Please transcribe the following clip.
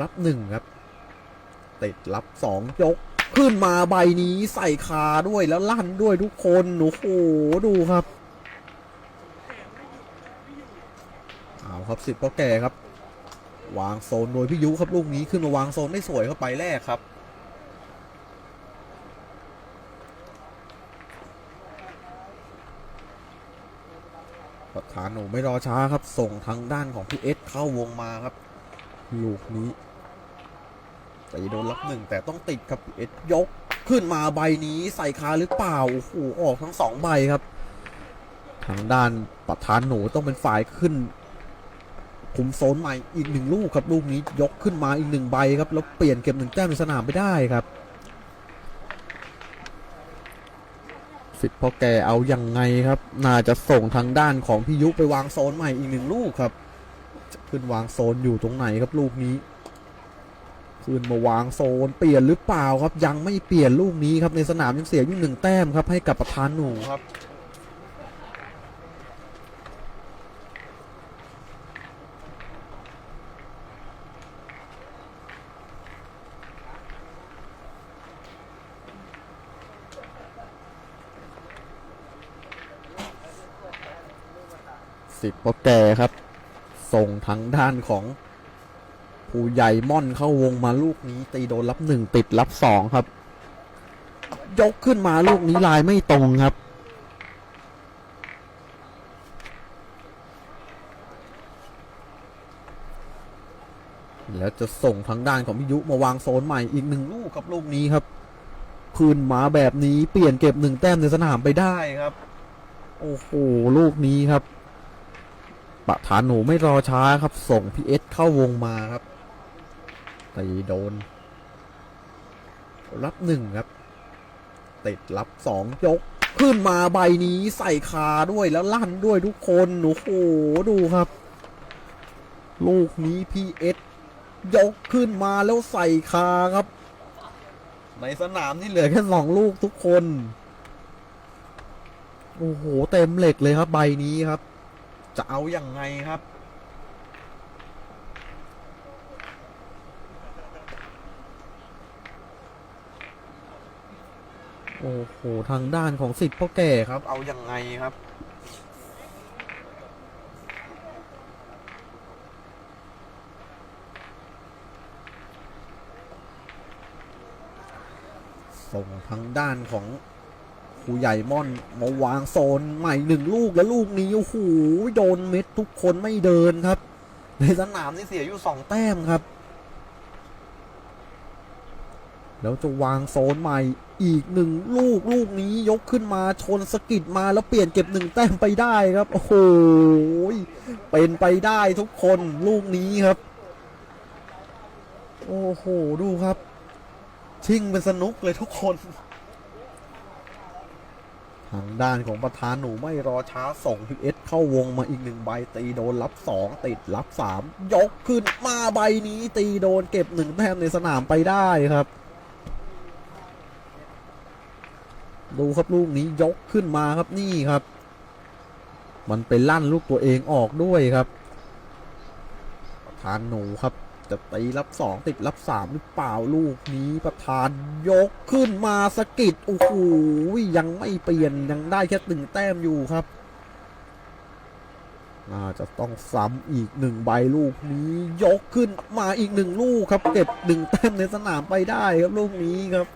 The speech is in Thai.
รับหนึ่งครับ ติดรับสองยก ขึ้นมาใบนี้ใส่คาด้วยแล้วลั่นด้วยทุกคนโอ้โหดูครับเอาครับสิบก็แก่ครับ วางโซนโดยพี่ยุครับลูกนี้ขึ้นมาวางโซนได้สวยครับไปแรกครับประธานหนูไม่รอช้าครับ ส่งทางด้านของพี่เอสเข้าวงมาครับ ลูกนี้ตีโดนรับหนึ่งแต่ต้องติดครับเอสยกขึ้นมาใบนี้ใส่คาหรือเปล่าโอ้โหออกทั้งสองใบครับ ทางด้านประธานหนูต้องเป็นฝ่ายขึ้นคุมโซนใหม่อีกหนึ่งลูกครับลูกนี้ยกขึ้นมาอีกหนึ่งใบครับ แล้วเปลี่ยนเก็บหนึ่งแต้มในสนามไปได้ครับสิทธิ์พ่อแกเอายังไงครับ น่าจะส่งทางด้านของพี่ยุไปวางโซนใหม่อีกหนึ่งลูกครับ จะขึ้นวางโซนอยู่ตรงไหนครับลูกนี้ ขึ้นมาวางโซนเปลี่ยนหรือเปล่าครับยังไม่เปลี่ยนลูกนี้ครับในสนามยังเสียอยู่หนึ่งแต้มครับให้กับประธานหนูครับสิบโปรแกครับ ส่งทางด้านของผู้ใหญ่ม่อนเข้าวงมาลูกนี้ ตีโดนรับหนึ่งติดรับสองครับ ยกขึ้นมาลูกนี้ลายไม่ตรงครับ แล้วจะส่งทางด้านของพิยุมาวางโซนใหม่อีกหนึ่งลูกครับลูกนี้ครับขึ้นมาแบบนี้เปลี่ยนเก็บหนึ่งแต้มในสนามไปได้ครับ โอ้โหลูกนี้ครับ ปะธานหนูไม่รอช้าครับ ส่งพีเอสเข้าวงมาครับตีโดน รับหนึ่งครับ ติดรับสองยก ขึ้นมาใบนี้ใส่คาด้วยแล้วลั่นด้วยทุกคนโอ้โหดูครับ ลูกนี้พีเอสยกขึ้นมาแล้วใส่คาครับ ในสนามนี่เหลือแค่สองลูกทุกคน โอ้โห เต็มเหล็กเลยครับใบนี้ครับ จะเอาอย่างไงครับ โอ้โห ทางด้านของสิทธิ์พ่อแก่ครับ เอาอย่างไงครับ ส่งทางด้านของ ครูใหญ่ม่อนมาวางโซนใหม่หนึ่งลูกแล้วลูกนี้โอ้โหโดนเม็ดทุกคนไม่เดินครับ ในสนามนี่เสียอยู่สองแต้มครับ แล้วจะวางโซนใหม่อีกหนึ่งลูกลูกนี้ยกขึ้นมาชนสกิดมาแล้วเปลี่ยนเก็บหนึ่งแต้มไปได้ครับ โอ้โหเป็นไปได้ทุกคนลูกนี้ครับ โอ้โหดูครับ ชิงเป็นสนุกเลยทุกคน ทางด้านของประธานหนูไม่รอช้าส่งพีเอสเข้าวงมาอีกหนึ่งใบตีโดนรับสองติดรับสามยกขึ้นมาใบนี้ตีโดนเก็บหนึ่งแต้มในสนามไปได้ครับ ดูครับลูกนี้ยกขึ้นมาครับนี่ครับ มันไปลั่นลูกตัวเองออกด้วยครับ ประธานหนูครับ จะตีรับสองติดรับสามหรือเปล่าลูกนี้ประธานยกขึ้นมาสกิดโอ้โหยังไม่เปลี่ยนยังได้แค่ตึงแต้มอยู่ครับน่าจะต้องซ้ำอีกหนึ่งใบลูกนี้ ยกขึ้นมาอีกหนึ่งลูกครับ เก็บหนึ่งแต้มในสนามไปได้ครับลูกนี้ครับ